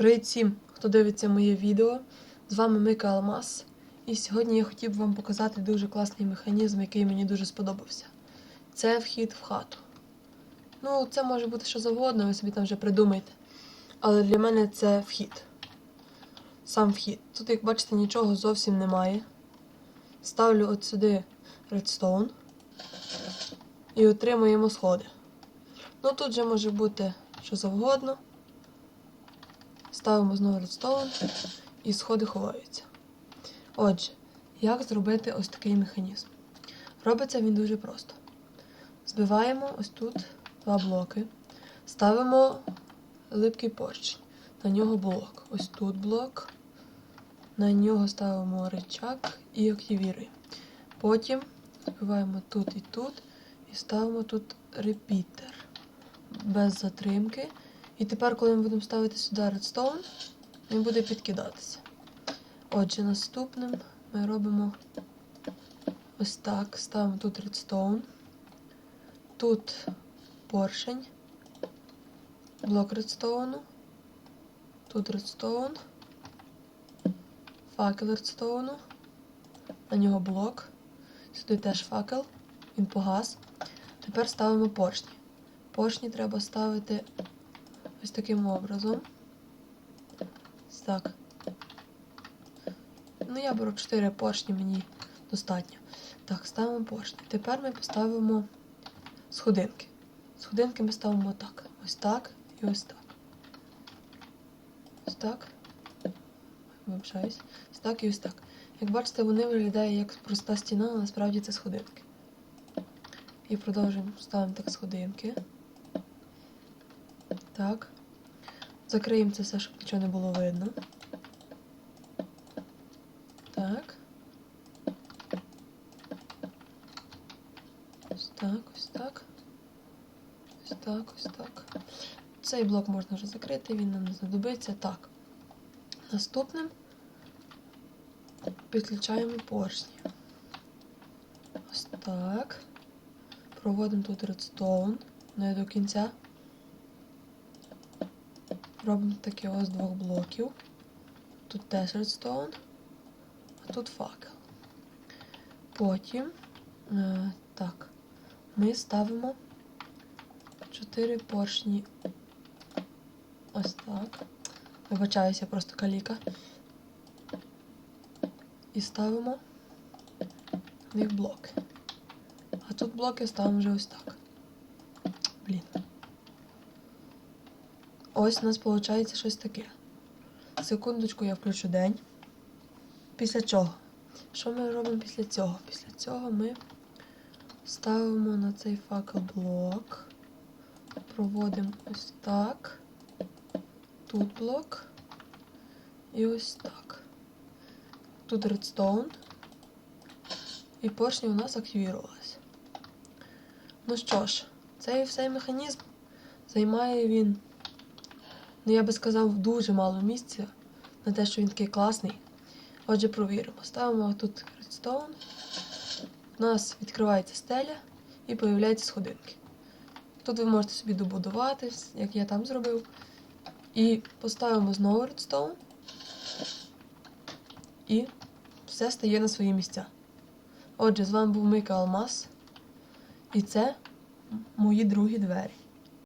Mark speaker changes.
Speaker 1: Привіт всім, хто дивиться моє відео. З вами Мика Алмаз. І сьогодні я хотів вам показати дуже класний механізм, який мені дуже сподобався. Це вхід в хату. Ну, це може бути що завгодно, ви собі там вже придумайте. Але для мене це вхід. Сам вхід. Тут, як бачите, нічого зовсім немає. Ставлю от сюди редстоун і отримуємо сходи. Ну тут же може бути що завгодно. Ставимо знову редстоун і сходи ховаються. Отже, як зробити ось такий механізм? Робиться він дуже просто. Збиваємо ось тут два блоки, ставимо липкий поршень, на нього блок. Ось тут блок, на нього ставимо рычаг і активіруємо. Потім збиваємо тут і тут, і ставимо тут репітер без затримки. І тепер, коли ми будемо ставити сюди редстоун, він буде підкидатися. Отже, наступним ми робимо ось так. Ставимо тут редстоун, тут поршень, блок редстоуну, тут редстоун, факел редстоуну, на нього блок, сюди теж факел, він погас. Тепер ставимо поршні. Поршні треба ставити ось таким образом. Так. Ну, я беру 4 поршні, мені достатньо. Так, ставимо поршні. Тепер ми поставимо сходинки. Сходинки ми ставимо так. Ось так і ось так. Ось так. Вибачаюсь. Ось так і ось так. Як бачите, вони виглядають як проста стіна, але насправді це сходинки. І продовжуємо ставимо так сходинки. Так. Закриємо це все, щоб нічого не було видно. Так. Ось так, ось так. Ось так, ось так. Цей блок можна вже закрити, він нам не знадобиться. Так. Наступним підключаємо поршні. Ось так. Проводимо тут редстоун не до кінця. Робимо таке ось двох блоків. Тут теж редстоун, а тут факел. Потім, е, так, ми ставимо 4 поршні. Ось так. Вибачаюся, просто каліка. І ставимо в них блоки. А тут блоки ставимо вже ось так. Ось у нас виходить щось таке. Секундочку, я включу день. Після чого? Що ми робимо після цього? Після цього ми ставимо на цей факел блок, проводимо ось так, тут блок і ось так. Тут редстоун. І поршні у нас активірувалися. Ну що ж, цей всей механізм займає він. Ну, я би сказав, дуже мало місця на те, що він такий класний. Отже, провіримо. Ставимо тут редстоун. У нас відкривається стеля і появляються сходинки. Тут ви можете собі добудувати, як я там зробив. І поставимо знову редстоун. І все стає на свої місця. Отже, з вами був Мика Алмаз. І це мої другі двері.